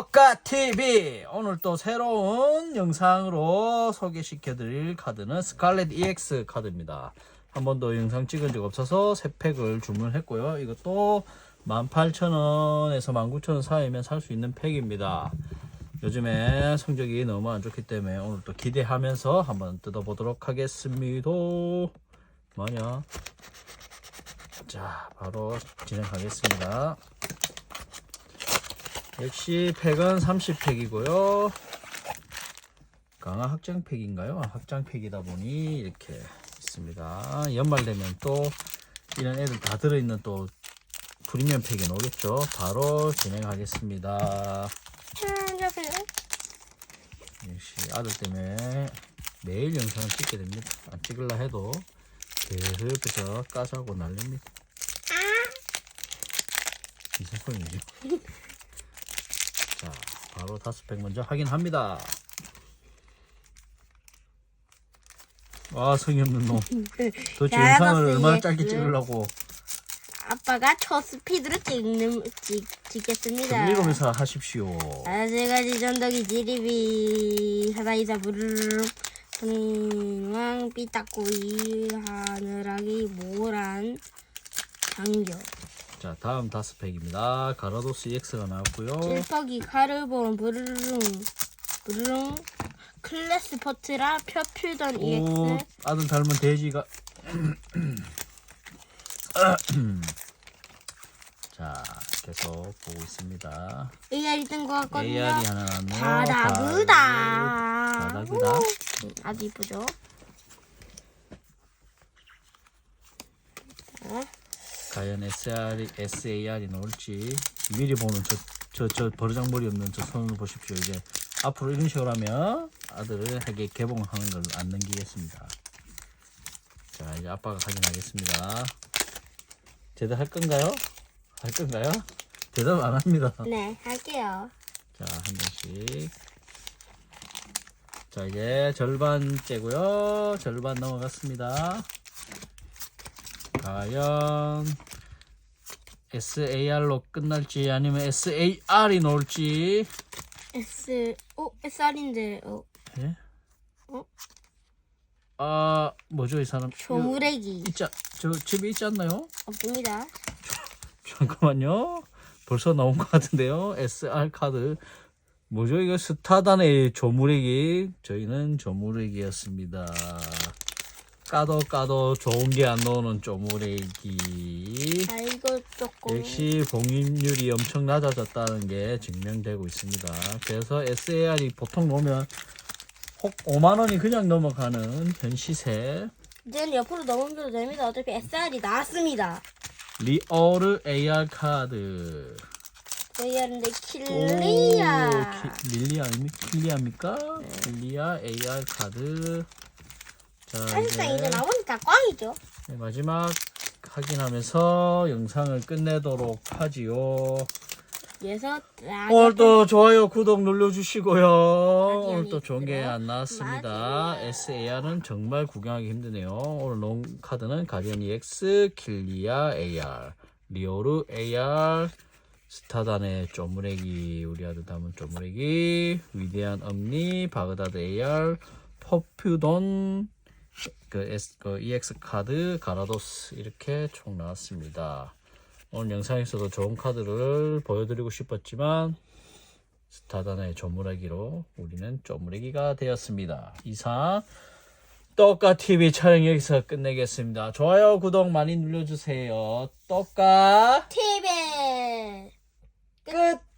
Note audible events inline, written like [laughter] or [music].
떡가TV 오늘 또 새로운 영상으로 소개시켜 드릴 카드는 스칼렛 EX 카드입니다. 한 번도 영상 찍은 적 없어서 새 팩을 주문했고요. 이것도 18,000원에서 19,000원 사이면 살 수 있는 팩입니다. 요즘에 성적이 너무 안 좋기 때문에 오늘 또 기대하면서 한번 뜯어보도록 하겠습니다. 뭐냐? 자 바로 진행하겠습니다 역시 팩은 30팩이고요. 강화 확장팩인가요? 아, 확장팩이다 보니 이렇게 있습니다. 연말 되면 또 이런 애들 다 들어있는 또 프리미엄 팩이 나오겠죠. 바로 진행하겠습니다. 역시 아들 때문에 매일 영상을 찍게 됩니다. 안 찍을라 해도 계속 옆에서 까자고 난립니다. 무슨 소리지? [laughs] 자, 바로 다섯 팩 먼저 확인합니다. 와, 성의 없는 놈. [laughs] 도대체 야, 영상을 봤어, 얼마나 얘. 짧게 찍으려고 아빠가 초스피드로 찍는 찍, 찍겠습니다. 정리로면서 하십시오. 아직까지 전덕이 지리비 사다이사 부르르 분왕 삐딱구이 하늘하기 모란 장교 자, 다음 다섯 팩입니다. 가라도스 EX가 나왔고요. 찔퍽이 카르본 부르릉 부르릉 클래스 포트라 표필던 오, EX 아들 닮은 돼지가. [clears throat] 자, 계속 보고 있습니다. AR이 뜬것 같거든요. AR이 하나 나왔네요. 바다그다. 바다그다. 음, 아주 이쁘죠. 과연 SR이, SAR이 나올지 미리 보는 저, 저, 저 버르장머리 없는 저 손을 보십시오. 이제 앞으로 이런 식으로 하면 아들에게 개봉하는 걸 안 넘기겠습니다. 자, 이제 아빠가 확인하겠습니다. 제대로 할 건가요? 할 건가요? 대답 안 합니다. 네, 할게요. 자, 한 번씩. 자, 이제 절반째고요. 절반 넘어갔습니다. 과연 SAR로 끝날지 아니면 SAR이 나올지. S 오 SR인데 어 예? 어? 아, 뭐죠, 이 사람? 조무래기 있자, 저 집에 있지 않나요? 없습니다. [laughs] 잠깐만요. 벌써 나온 것 같은데요. SR 카드. 뭐죠? 이거 스타단의 조무래기. 저희는 조무래기였습니다. 까도 까도 좋은 게 안 나오는 조무래기. 아이 거 조금 역시 봉인율이 엄청 낮아졌다는 게 증명되고 있습니다. 그래서 SAR이 보통 혹 5만 원이 그냥 넘어가는 현 시세. 이제는 옆으로 넘어져도 됩니다. 어차피 SR이 나왔습니다. 리어르 AR 카드. AR인데 오, 킬리야. 키- 릴리아? 킬리아입니까? 킬리아 AR 카드. 자, 사실상 이제 이제 다 꽝이죠. 네, 마지막 확인하면서 영상을 끝내도록 하지요. 그래서 아, 오늘도 좋아요, 구독 눌러주시고요. 가디언이 오늘 또 좋은 게. 안 나왔습니다. SAR은 정말 구경하기 힘드네요. 오늘 놓은 카드는 가디언 EX, 킬리아 AR, 리오르 AR, 스타단의 쪼무레기, 우리 아들 담은 쪼무레기, 위대한 엄니, 바그다드 AR, 퍼퓨돈, 그, S, 그 EX 카드, 가라도스 이렇게 총 나왔습니다. 오늘 영상에서도 좋은 카드를 보여드리고 싶었지만 스타단의 조무라기로 우리는 쪼무레기가 되었습니다. 이상 떡가 TV 촬영 여기서 끝내겠습니다. 좋아요, 구독 많이 눌러주세요. 떡가 TV 끝.